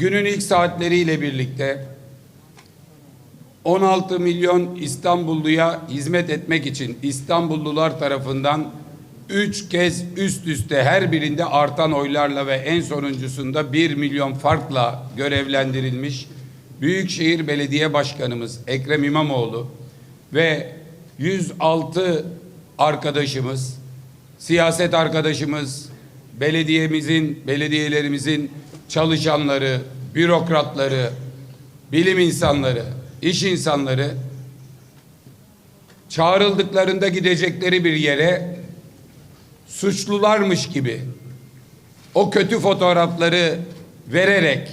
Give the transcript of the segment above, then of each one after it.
günün ilk saatleriyle birlikte 16 milyon İstanbulluya hizmet etmek için İstanbullular tarafından üç kez üst üste her birinde artan oylarla ve en sonuncusunda 1 milyon farkla görevlendirilmiş Büyükşehir Belediye Başkanımız Ekrem İmamoğlu ve 106 arkadaşımız, siyaset arkadaşımız, belediyemizin, belediyelerimizin çalışanları, bürokratları, bilim insanları, iş insanları çağrıldıklarında gidecekleri bir yere suçlularmış gibi o kötü fotoğrafları vererek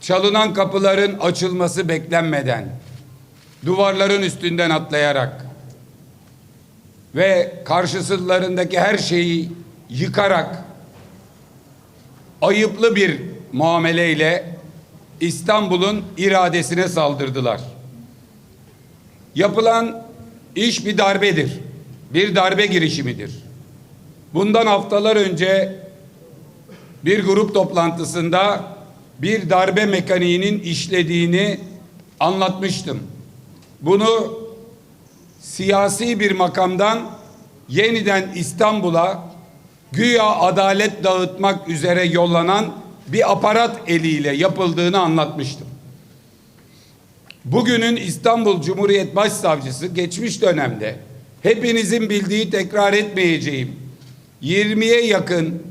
çalınan kapıların açılması beklenmeden duvarların üstünden atlayarak ve karşısılarındaki her şeyi yıkarak ayıplı bir muameleyle İstanbul'un iradesine saldırdılar. Yapılan iş bir darbedir. Bir darbe girişimidir. Bundan haftalar önce bir grup toplantısında bir darbe mekaniğinin işlediğini anlatmıştım. Bunu siyasi bir makamdan yeniden İstanbul'a güya adalet dağıtmak üzere yollanan bir aparat eliyle yapıldığını anlatmıştım. Bugünün İstanbul Cumhuriyet Başsavcısı geçmiş dönemde hepinizin bildiği tekrar etmeyeceğim 20'ye yakın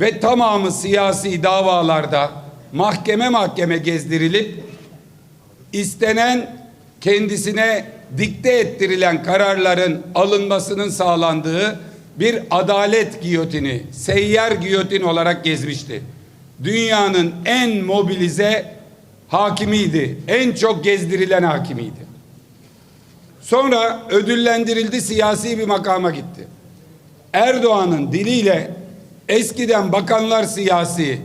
ve tamamı siyasi davalarda mahkeme mahkeme gezdirilip istenen kendisine dikte ettirilen kararların alınmasının sağlandığı bir adalet giyotini, seyyar giyotin olarak gezmişti. Dünyanın en mobilize hakimiydi. En çok gezdirilen hakimiydi. Sonra ödüllendirildi siyasi bir makama gitti. Erdoğan'ın diliyle eskiden bakanlar siyasi,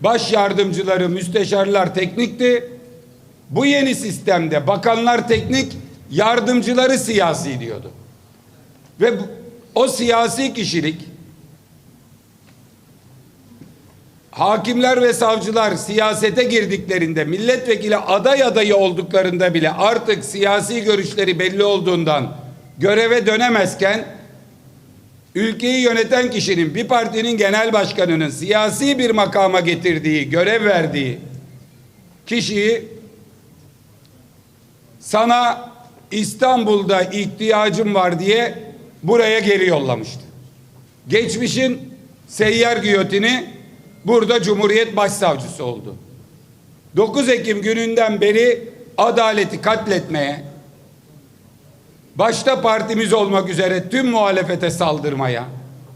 baş yardımcıları, müsteşarlar teknikti. Bu yeni sistemde bakanlar teknik, yardımcıları siyasi diyordu. Ve o siyasi kişilik hakimler ve savcılar siyasete girdiklerinde milletvekili aday adayı olduklarında bile artık siyasi görüşleri belli olduğundan göreve dönemezken ülkeyi yöneten kişinin bir partinin genel başkanının siyasi bir makama getirdiği, görev verdiği kişiyi sana İstanbul'da ihtiyacım var diye buraya geri yollamıştı. Geçmişin seyyar giyotini burada Cumhuriyet Başsavcısı oldu. 9 Ekim gününden beri adaleti katletmeye, başta partimiz olmak üzere tüm muhalefete saldırmaya,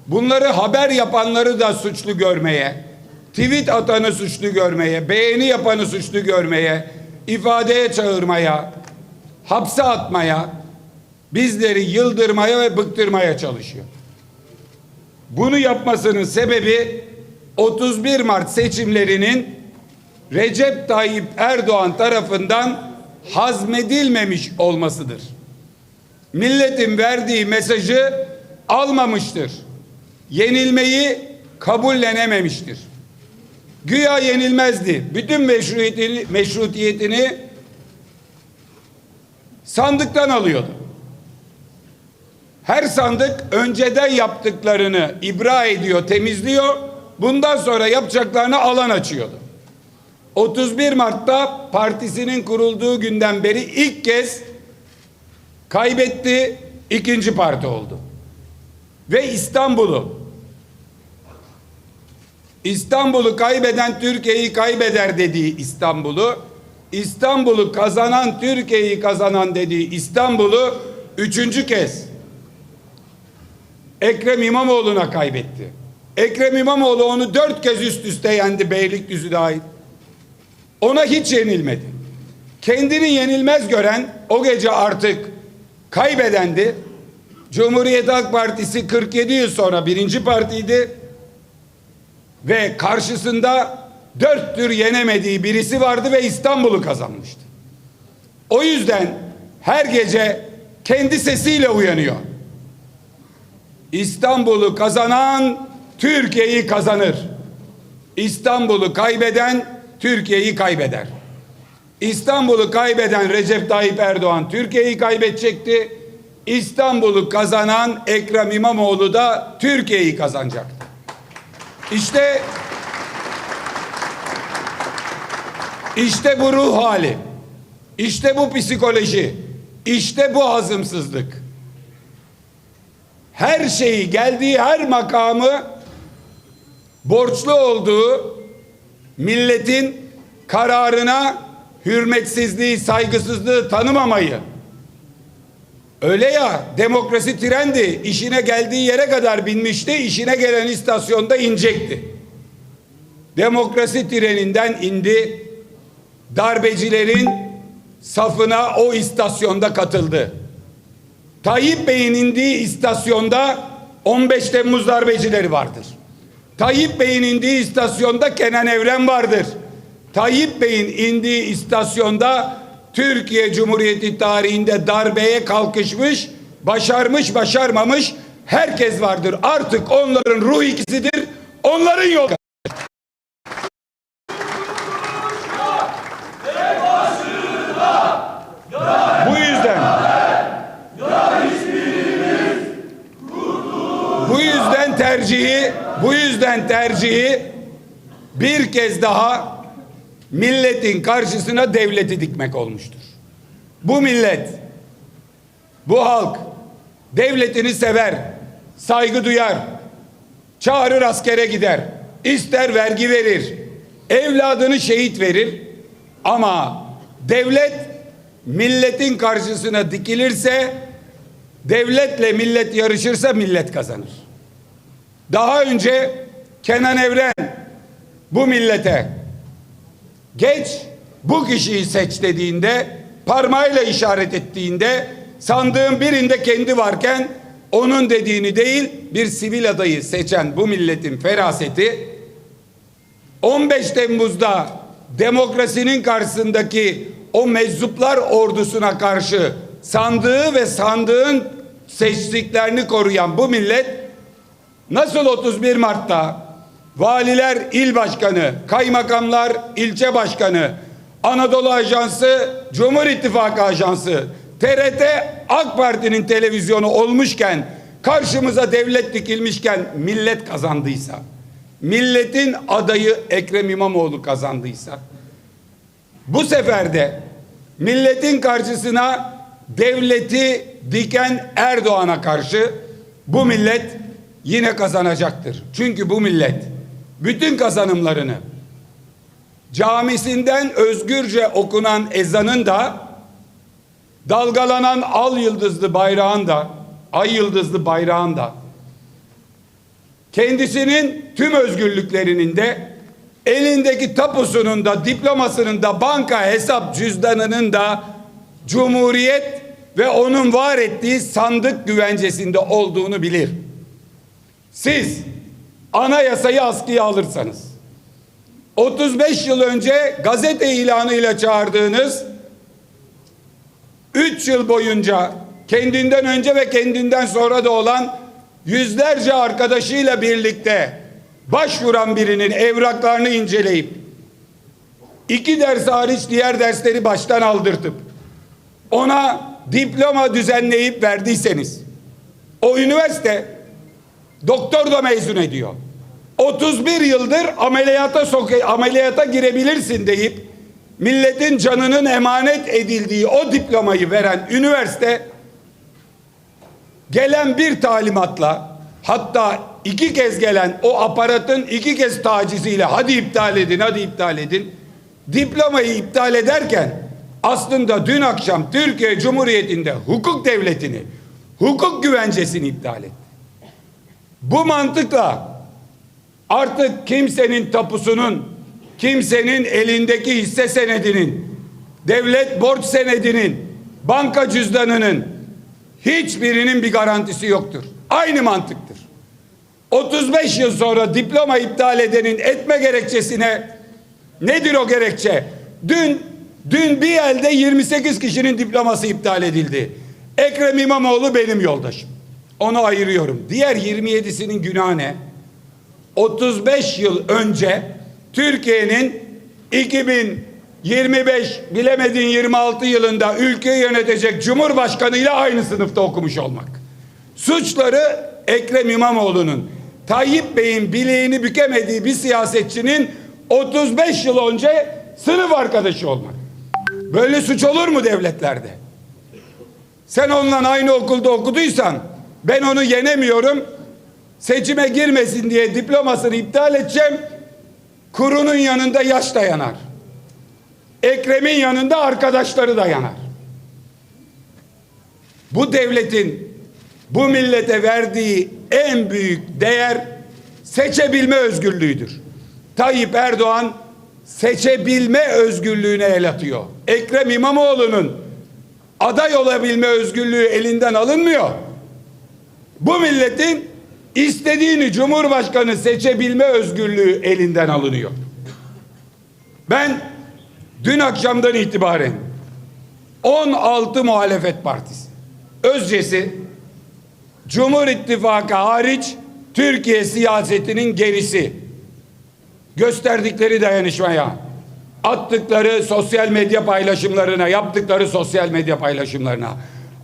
bunları haber yapanları da suçlu görmeye, tweet atanı suçlu görmeye, beğeni yapanı suçlu görmeye, ifadeye çağırmaya, hapse atmaya, bizleri yıldırmaya ve bıktırmaya çalışıyor. Bunu yapmasının sebebi 31 Mart seçimlerinin Recep Tayyip Erdoğan tarafından hazmedilmemiş olmasıdır. Milletin verdiği mesajı almamıştır. Yenilmeyi kabullenememiştir. Güya yenilmezdi. Bütün meşruiyetini, meşrutiyetini sandıktan alıyordu. Her sandık önceden yaptıklarını ibra ediyor, temizliyor. Bundan sonra yapacaklarını alan açıyordu. 31 Mart'ta partisinin kurulduğu günden beri ilk kez kaybetti, ikinci parti oldu. Ve İstanbul'u İstanbul'u kaybeden Türkiye'yi kaybeder dediği İstanbul'u İstanbul'u kazanan Türkiye'yi kazanan dediği İstanbul'u üçüncü kez Ekrem İmamoğlu'na kaybetti. Ekrem İmamoğlu onu dört kez üst üste yendi Beylikdüzü dahil. Ona hiç yenilmedi. Kendini yenilmez gören o gece artık kaybedendi. Cumhuriyet Halk Partisi 47 yıl sonra birinci partiydi. Ve karşısında dört tür yenemediği birisi vardı ve İstanbul'u kazanmıştı. O yüzden her gece kendi sesiyle uyanıyor. İstanbul'u kazanan Türkiye'yi kazanır. İstanbul'u kaybeden Türkiye'yi kaybeder. İstanbul'u kaybeden Recep Tayyip Erdoğan Türkiye'yi kaybedecekti. İstanbul'u kazanan Ekrem İmamoğlu da Türkiye'yi kazanacaktı. İşte işte bu ruh hali. İşte bu psikoloji. İşte bu hazımsızlık. Her şeyi geldiği her makamı borçlu olduğu milletin kararına hürmetsizliği, saygısızlığı tanımamayı öyle ya demokrasi trendi işine geldiği yere kadar binmişti işine gelen istasyonda inecekti. Demokrasi treninden indi darbecilerin safına o istasyonda katıldı. Tayyip Bey'in indiği istasyonda 15 Temmuz darbecileri vardır. Tayyip Bey'in indiği istasyonda Kenan Evren vardır. Tayyip Bey'in indiği istasyonda Türkiye Cumhuriyeti tarihinde darbeye kalkışmış, başarmış, başarmamış herkes vardır. Artık onların ruh ikisidir, onların yolu. Bu yüzden bu yüzden tercihi yüzden tercihi bir kez daha milletin karşısına devleti dikmek olmuştur. Bu millet bu halk devletini sever, saygı duyar, çağırır askere gider, ister vergi verir, evladını şehit verir ama devlet milletin karşısına dikilirse devletle millet yarışırsa millet kazanır. Daha önce Kenan Evren bu millete geç bu kişiyi seç dediğinde parmağıyla işaret ettiğinde sandığın birinde kendi varken onun dediğini değil bir sivil adayı seçen bu milletin feraseti 15 Temmuz'da demokrasinin karşısındaki o meczuplar ordusuna karşı sandığı ve sandığın seçtiklerini koruyan bu millet nasıl 31 Mart'ta valiler il başkanı, kaymakamlar ilçe başkanı, Anadolu Ajansı, Cumhur İttifakı Ajansı, TRT AK Parti'nin televizyonu olmuşken karşımıza devlet dikilmişken millet kazandıysa, milletin adayı Ekrem İmamoğlu kazandıysa, bu sefer de milletin karşısına devleti diken Erdoğan'a karşı bu millet yine kazanacaktır. Çünkü bu millet bütün kazanımlarını camisinden özgürce okunan ezanın da dalgalanan al yıldızlı bayrağın da ay yıldızlı bayrağın da kendisinin tüm özgürlüklerinin de elindeki tapusunun da diplomasının da banka hesap cüzdanının da cumhuriyet ve onun var ettiği sandık güvencesinde olduğunu bilir. Siz anayasayı askıya alırsanız 35 yıl önce gazete ilanıyla çağırdığınız 3 yıl boyunca kendinden önce ve kendinden sonra da olan yüzlerce arkadaşıyla birlikte başvuran birinin evraklarını inceleyip iki ders hariç diğer dersleri baştan aldırtıp ona diploma düzenleyip verdiyseniz o üniversite doktor da mezun ediyor. 31 yıldır ameliyata soka ameliyata girebilirsin deyip milletin canının emanet edildiği o diplomayı veren üniversite gelen bir talimatla hatta iki kez gelen o aparatın iki kez taciziyle hadi iptal edin hadi iptal edin diplomayı iptal ederken aslında dün akşam Türkiye Cumhuriyeti'nde hukuk devletini hukuk güvencesini iptal etti. Bu mantıkla artık kimsenin tapusunun kimsenin elindeki hisse senedinin devlet borç senedinin banka cüzdanının hiçbirinin bir garantisi yoktur. Aynı mantıktır. 35 yıl sonra diploma iptal edenin etme gerekçesine nedir o gerekçe? Dün dün bir elde 28 kişinin diploması iptal edildi. Ekrem İmamoğlu benim yoldaşım. Onu ayırıyorum. Diğer 27'sinin günahı ne? 35 yıl önce Türkiye'nin 2025 bilemedin 26 yılında ülkeyi yönetecek Cumhurbaşkanı ile aynı sınıfta okumuş olmak. Suçları Ekrem İmamoğlu'nun Tayyip Bey'in bileğini bükemediği bir siyasetçinin 35 yıl önce sınıf arkadaşı olmak. Böyle suç olur mu devletlerde? Sen onunla aynı okulda okuduysan ben onu yenemiyorum. Seçime girmesin diye diplomasını iptal edeceğim. Kurunun yanında yaş da yanar. Ekrem'in yanında arkadaşları da yanar. Bu devletin bu millete verdiği en büyük değer seçebilme özgürlüğüdür. Tayyip Erdoğan seçebilme özgürlüğüne el atıyor. Ekrem İmamoğlu'nun aday olabilme özgürlüğü elinden alınmıyor. Bu milletin istediğini Cumhurbaşkanı seçebilme özgürlüğü elinden alınıyor. Ben dün akşamdan itibaren 16 muhalefet partisi özcesi Cumhur İttifakı hariç Türkiye siyasetinin gerisi gösterdikleri dayanışmaya attıkları sosyal medya paylaşımlarına yaptıkları sosyal medya paylaşımlarına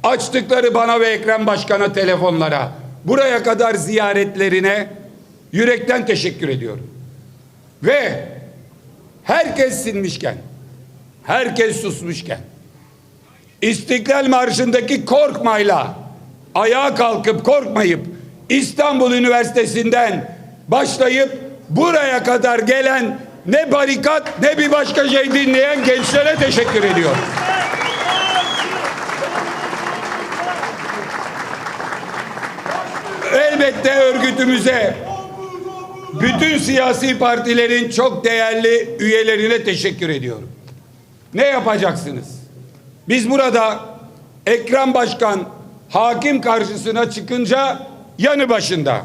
açtıkları bana ve Ekrem Başkan'a telefonlara buraya kadar ziyaretlerine yürekten teşekkür ediyorum. Ve herkes sinmişken herkes susmuşken İstiklal Marşı'ndaki korkmayla ayağa kalkıp korkmayıp İstanbul Üniversitesi'nden başlayıp buraya kadar gelen ne barikat ne bir başka şey dinleyen gençlere teşekkür ediyorum. Elbette örgütümüze bütün siyasi partilerin çok değerli üyelerine teşekkür ediyorum. Ne yapacaksınız? Biz burada Ekrem Başkan hakim karşısına çıkınca yanı başında,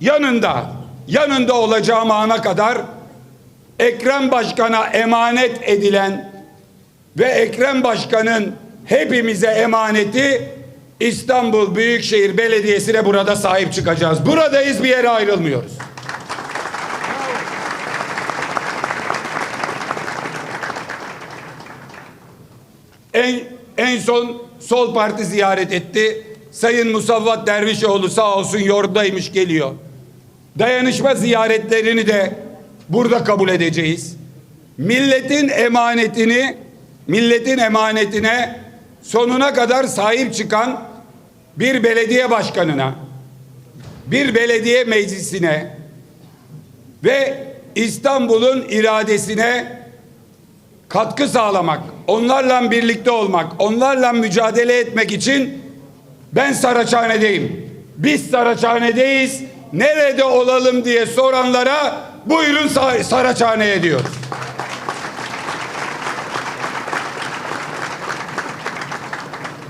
yanında, yanında olacağım ana kadar Ekrem Başkan'a emanet edilen ve Ekrem Başkan'ın hepimize emaneti İstanbul Büyükşehir Belediyesi'ne burada sahip çıkacağız. Buradayız bir yere ayrılmıyoruz. En, en son Sol Parti ziyaret etti. Sayın Musavvat Dervişoğlu sağ olsun yordaymış geliyor. Dayanışma ziyaretlerini de burada kabul edeceğiz. Milletin emanetini, milletin emanetine sonuna kadar sahip çıkan bir belediye başkanına, bir belediye meclisine ve İstanbul'un iradesine katkı sağlamak, onlarla birlikte olmak, onlarla mücadele etmek için ben Saraçhane'deyim. Biz Saraçhane'deyiz. Nerede olalım diye soranlara buyurun Sa- Saraçhane'ye diyoruz.